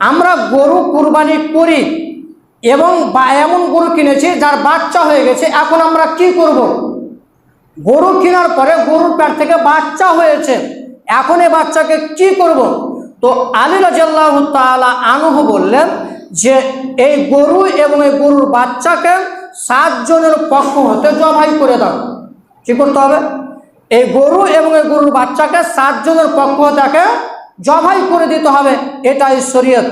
আমরা গরু কুরবানি করি এবং বা এমন গরু কিনেছি যার বাচ্চা হয়ে গেছে, এখন আমরা কি করব। গরু কেনার পরে গরুর প্যাট থেকে বাচ্চা হয়েছে, এখন এই বাচ্চাকে কি করব। তো আলী রাজাল্লাহ তালা আনহু বললেন যে, এই গরু এবং এই গরুর বাচ্চাকে সাতজনের পক্ষ হতে জবাই করে দাও কি করতে হবে এই গরু এবং এই গরুর বাচ্চাকে সাতজনের পক্ষ তাকে জবাই করে দিতে হবে, এটাই শরীয়ত।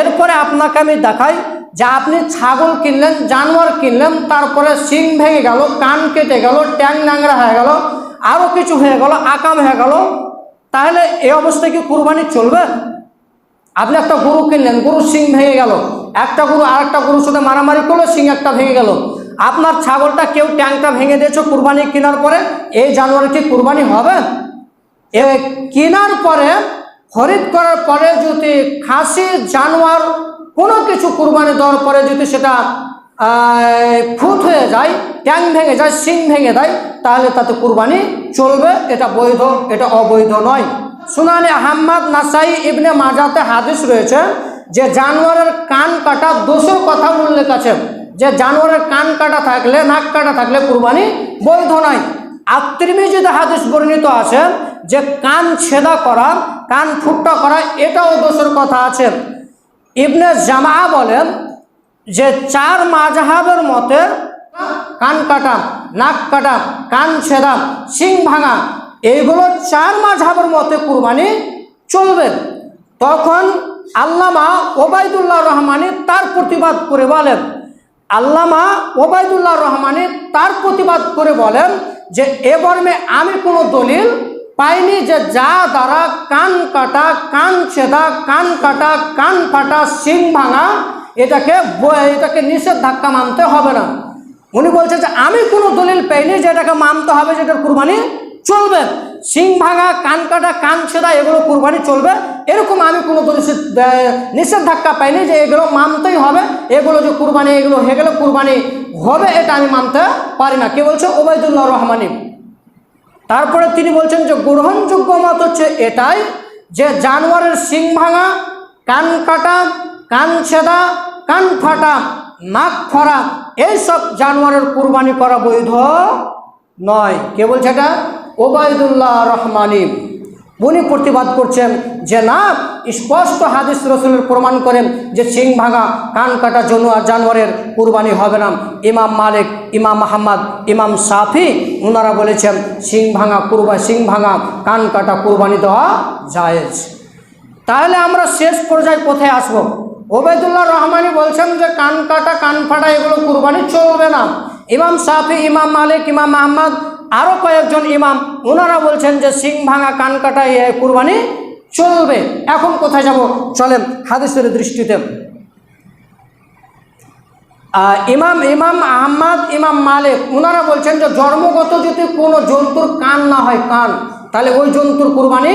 এরপরে আপনাকে আমি দেখাই যে আপনি ছাগল কিনলেন, জানোয়ার কিনলেন, তারপরে শিং ভেঙে গেল, কান কেটে গেল, ট্যাং নাংরা হয়ে গেল আরও কিছু হয়ে গেল, আকাম হয়ে গেল, তাহলে এই অবস্থায় কি কুরবানি চলবে? আপনি একটা গরু কিনলেন, গরু শিং ভেঙে গেল, একটা গরু আর একটা গরুর সাথে মারামারি করল, শিং একটা ভেঙে গেল। আপনার ছাগলটা কেউ ট্যাংটা ভেঙে দিয়েছে কুরবানি কেনার পরে, এই জানোয়ার কি কুরবানি হবে? এ কেনার পরে খরিদ করার পরে যদি খাসি, জানোয়ার কোনো কিছু কুরবানি দেওয়ার পরে যদি সেটা খুঁত হয়ে যায়, ট্যাং ভেঙে যায়, শিং ভেঙে দেয়, তাহলে তাতে কুরবানি চলবে। এটা বৈধ, এটা অবৈধ নয়। সুনানি আহম্মদ নাসাই ইবনে মাজাতে হাদিস রয়েছে যে জানোয়ারের কান কাটা দোষের কথা উল্লেখ আছে। যে জানোয়ারের কান কাটা থাকলে, নাক কাটা থাকলে কুরবানি বৈধ নয়। আত্রিমিজিতে হাদিস বর্ণিত আছে যে কান ছেদা করা, কান ফুটটা করা, এটাও দোষের কথা আছে। ইবনে জামা বলেন যে চার মাঝহাবের মতে কান কাটা, নাক কাটা, কান ছেদা, শিং ভাঙা, এইগুলো চার মাঝহাবের মতে কুরবানি চলবে। তখন আল্লামা ওবায়দুল্লাহ রহমানি তার প্রতিবাদ করে বলেন, আল্লামা ওবায়দুল্লাহ রহমানি তার প্রতিবাদ করে বলেন যে এ মর্মে আমি কোনো দলিল পাইনি যে যা দ্বারা কান কাটা, কান ছেদা কান কাটা, কান ফাটা, শিং ভাঙা, এটাকে এটাকে নিষেধ ধাক্কা মানতে হবে না। উনি বলছে যে আমি কোনো দলিল পাইনি যে এটাকে মানতে হবে যেটার কুরবানি চলবে। শিং ভাঙা, কান কাটা, কান ছেদা এগুলো কুরবানি চলবে। এরকম আমি কোনো নিষেধ ধাক্কা পাইনি যে এগুলো মানতেই হবে। এগুলো যে কুরবানি, এগুলো হয়ে গেলে কুরবানি হবে, এটা আমি মানতে পারি না। কে বলছে? ওবায়দুল্লাহ রহমানি। তারপরে তিনি বলছেন যে গ্রহণযোগ্য মত হচ্ছে এটাই যে জানোয়ারের শিং ভাঙা, কান কাটা, কান ছেদা কান ফাটা, নাক ফরা এইসব জানোয়ারের কুরবানি করা বৈধ নয়। কে বলছে এটা? ওবায়দুল্লাহ রহমানি। উনি প্রতিবাদ করছেন যে না, স্পষ্ট হাদিস রসুলের প্রমাণ করেন যে সিং ভাঙা কান কাটা জনুয়ার জানোয়ারের কুরবানি হবে না। ইমাম মালিক, ইমাম মাহমদ ইমাম সাফি ওনারা বলেছেন সিং ভাঙা কুরবা, সিং ভাঙা কান কাটা কুরবানি দেওয়া জায়েজ। তাহলে আমরা শেষ পর্যায়ে কোথায় আসব? ওবেদুল্লাহ রহমানি বলছেন যে কান কাটা, কান ফাটা এগুলো কুরবানি চলবে না। ইমাম সাফি, ইমাম মালিক, ইমাম আহমদ আরও কয়েকজন ইমাম ওনারা বলছেন যে সিং ভাঙা কান কাটা কুরবানি চলবে। এখন কোথায় যাব? চলেন হাদিসের দৃষ্টিতে। ইমাম ইমাম আহমদ, ইমাম মালিক ওনারা বলছেন যে জন্মগত যদি কোনো জন্তুর কান না হয়, কান, তাহলে ওই জন্তুর কুরবানি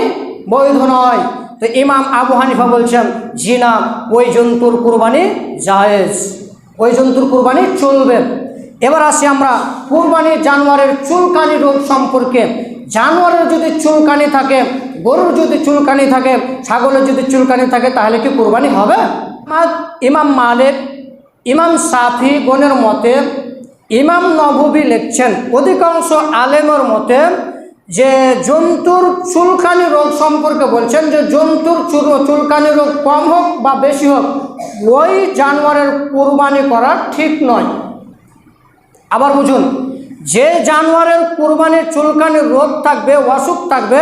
বৈধ নয়। তো ইমাম আবু হানিফা বলছেন জি না ওই জন্তুর কুরবানি জায়েজ, ওই জন্তুর কুরবানি চলবে। এবার আসি আমরা কুরবানি জানোয়ারের চুলকানি রোগ সম্পর্কে। জানোয়ারের যদি চুলকানি থাকে, গরুর যদি চুলকানি থাকে, ছাগলের যদি চুলকানি থাকে, তাহলে কি কুরবানি হবে? ইমাম মালিক, ইমাম সাফি গণের মতে, ইমাম নববী লিখছেন, অধিকাংশ আলেমের মতে যে জন্তুর চুলকানি রোগ সম্পর্কে বলছেন, যে জন্তুর চুল- চুলকানি রোগ কম হোক বা বেশি হোক, ওই জানোয়ারের কুরবানি করা ঠিক নয়। আবার বুঝুন, যে জানোয়ারের কুরবানির চুলকানির রোগ থাকবে, অসুখ থাকবে,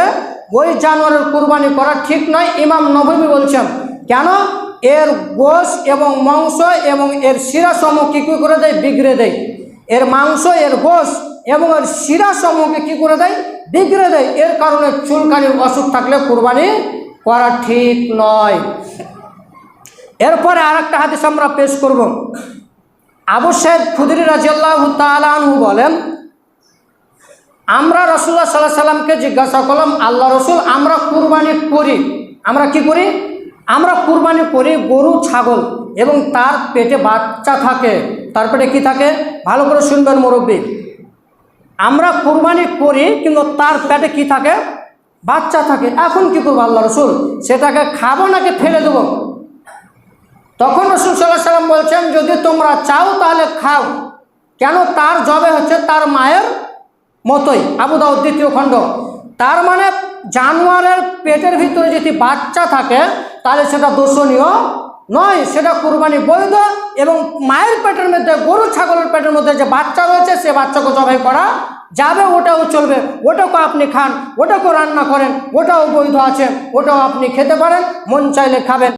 ওই জানোয়ারের কুরবানি করা ঠিক নয়, ইমাম নবমী বলছেন। কেন? এর গোশ এবং মাংস এবং এর শিরাসমূহ কী কী করে দেয়? বিগড়ে দেয়। এর মাংস, এর গোশ এবং এর শিরা শিরাসমূহকে কী করে দেয়? বিগড়ে দেয়। এর কারণে চুলকানির অসুখ থাকলে কুরবানি করা ঠিক নয়। এরপরে আর একটা হাদিস আমরা পেশ করব। আবু সাহেব খুদরি রাজিয়াল্লাহ তালু বলেন, আমরা রসুল্লাহ সাল্লাহ সাল্লামকে জিজ্ঞাসা করলাম, আল্লাহ রসুল, আমরা কুরবানি করি। আমরা কি করি? আমরা কুরবানি করি গরু, ছাগল এবং তার পেটে বাচ্চা থাকে। তার পেটে কি থাকে? ভালো করে শুনবেন, মুরব্বী। আমরা কুরবানি করি, কিন্তু তার পেটে কি থাকে? বাচ্চা থাকে। এখন কি করব আল্লাহ রসুল? সেটাকে খাব নাকি ফেলে দেবো? তখন রসুল সাল্লাম বলছেন, যদি তোমরা চাও তাহলে খাও। কেন? তার জবে হচ্ছে তার মায়ের মতোই। আবু দাউদ দ্বিতীয় খণ্ড। তার মানে জানোয়ারের পেটের ভিতরে যদি বাচ্চা থাকে, তাহলে সেটা দোষণীয় নয়। সেটা কুরবানি বৈধ এবং মায়ের পেটের মধ্যে, গরু, ছাগলের পেটের মধ্যে যে বাচ্চা রয়েছে, সে বাচ্চাকে জবাই করা যাবে, ওটাও চলবে। ওটাকে আপনি খান, ওটাকেও রান্না করেন, ওটাও বৈধ আছে, ওটাও আপনি খেতে পারেন, মন চাইলে খাবেন।